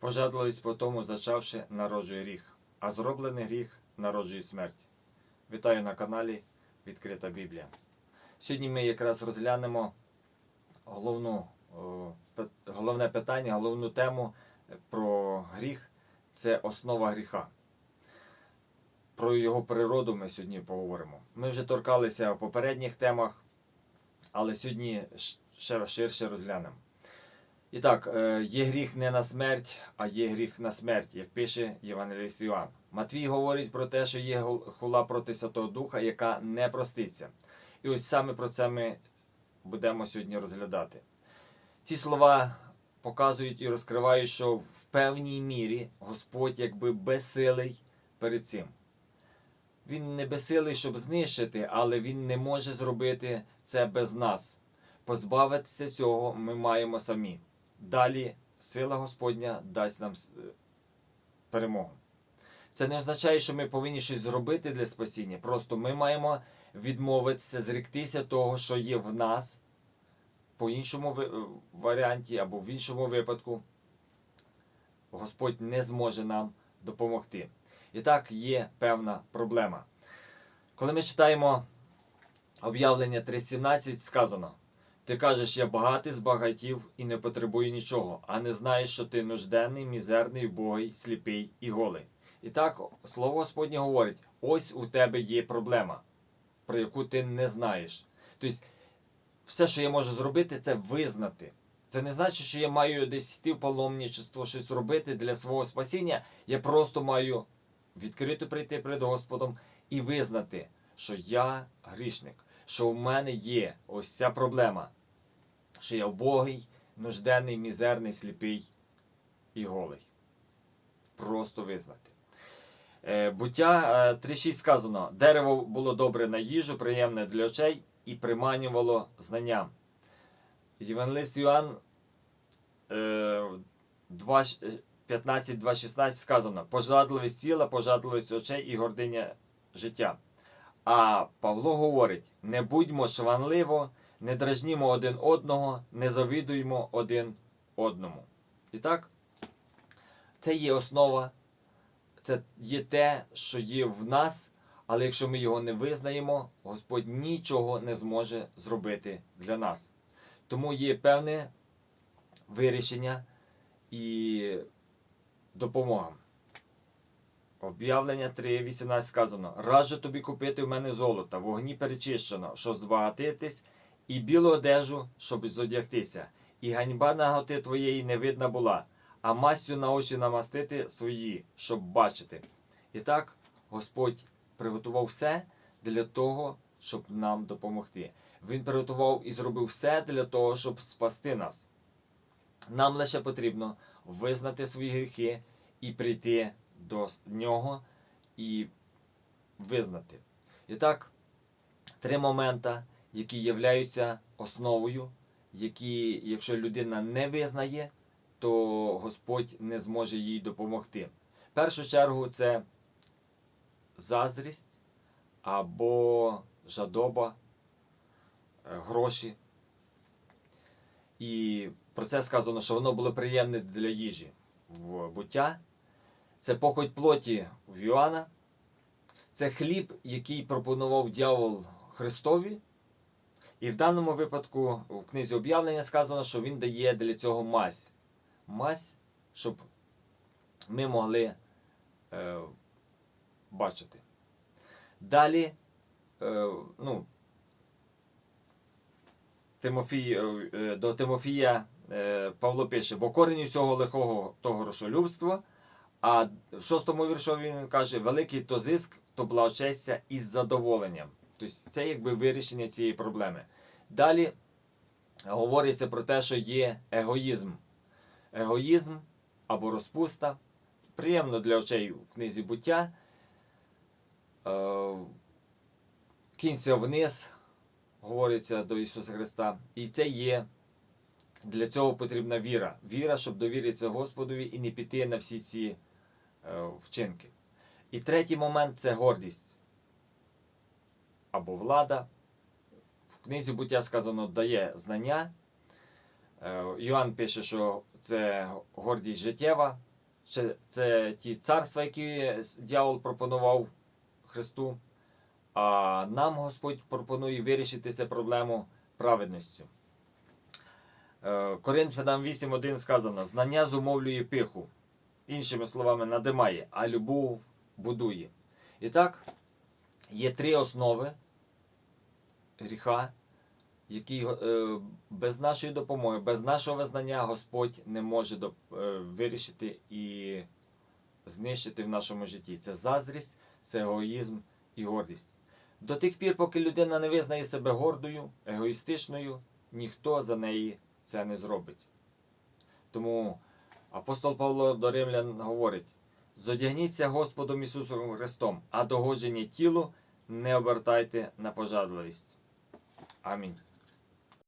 Пожадливість по тому зачавши народжує гріх, а зроблений гріх народжує смерть. Вітаю на каналі Відкрита Біблія. Сьогодні ми якраз розглянемо головну, головне питання, головну тему про гріх це основа гріха. Про його природу ми сьогодні поговоримо. Ми вже торкалися в попередніх темах, але сьогодні ще ширше розглянемо. І так, е, є гріх не на смерть, а є гріх на смерть, як пише Євангеліст Іоанн. Матвій говорить про те, що є хула проти Святого Духа, яка не проститься. І ось саме про це ми будемо сьогодні розглядати. Ці слова показують і розкривають, що в певній мірі Господь якби безсилий перед цим. Він не безсилий, щоб знищити, але він не може зробити це без нас. Позбавитися цього ми маємо самі. Далі сила Господня дасть нам е, перемогу. Це не означає, що ми повинні щось зробити для спасіння. Просто ми маємо відмовитися, зректися того, що є в нас, по іншому е, варіанті або в іншому випадку. Господь не зможе нам допомогти. І так є певна проблема. Коли ми читаємо об'явлення 3.17, сказано: Ти кажеш, я багатий з багатів і не потребую нічого, а не знаєш, що ти нужденний, мізерний, убогий, сліпий і голий. І так, слово Господнє говорить: ось у тебе є проблема, про яку ти не знаєш. Тобто, все, що я можу зробити, це визнати. Це не значить, що я маю десь йти в паломничество, щось робити для свого спасіння. Я просто маю відкрито прийти перед Господом і визнати, що я грішник, що в мене є ось ця проблема, що я вбогий, нужденний, мізерний, сліпий і голий. Просто визнати. Е, Буття е, 3.6 сказано: дерево було добре на їжу, приємне для очей і приманювало знанням. Євангелист Йоанн е, 2, 15, 2, 16 сказано: пожадливість тіла, пожадливість очей і гординя життя. А Павло говорить: не будьмо шванливо, не дражнімо один одного, не завідуймо один одному. І так, це є основа, це є те, що є в нас, але якщо ми його не визнаємо, Господь нічого не зможе зробити для нас. Тому є певне вирішення і допомога. Об'явлення 3.18 сказано: Раджу тобі купити в мене золота, вогні перечищено, щоб збагатитись, і білу одежу, щоб зодягтися, і ганьба наготи твоєї не видна була, а мастю на очі намастити свої, щоб бачити. І так Господь приготував все для того, щоб нам допомогти. Він приготував і зробив все для того, щоб спасти нас. Нам лише потрібно визнати свої гріхи і прийти до нього і визнати. І так, три момента, які являються основою, які, якщо людина не визнає, то Господь не зможе їй допомогти. В першу чергу це заздрість або жадоба, е, гроші. І про це сказано, що воно було приємне для їжі в буття. Це похоть плоті в Йоанна. Це хліб, який пропонував дьявол Христові. І в даному випадку в книзі об'явлення сказано, що він дає для цього мазь. Мазь, щоб ми могли е, бачити. Далі, е, ну, Тимофій, е, е, до Тимофія е, Павло пише, бо корінь усього лихого то грошолюбство, а в шостому віршові він каже, великий то зиск, то благочестя із задоволенням. Тобто це якби вирішення цієї проблеми. Далі говориться про те, що є егоїзм. Егоїзм або розпуста. Приємно для очей в книзі буття. Е, Кінься вниз, говориться до Ісуса Христа. І це є. Для цього потрібна віра. Віра, щоб довіритися Господові і не піти на всі ці е, вчинки. І третій момент це гордість або влада. В книзі буття сказано дає знання. Е, Йоанн пише, що це гордість життєва, Це ті царства, які дьявол пропонував Христу. А нам Господь пропонує вирішити цю проблему праведністю. Е, Коринфянам 8.1 сказано: знання зумовлює пиху. Іншими словами, надимає, а любов будує. І так, є три основи гріха, які е, без нашої допомоги, без нашого визнання Господь не може е, вирішити і знищити в нашому житті. Це заздрість, це егоїзм і гордість. До тих пір, поки людина не визнає себе гордою, егоїстичною, ніхто за неї це не зробить. Тому апостол Павло до Римлян говорить: зодягніться Господом Ісусом Христом, а догодження тілу не обертайте на пожадливість. Амінь.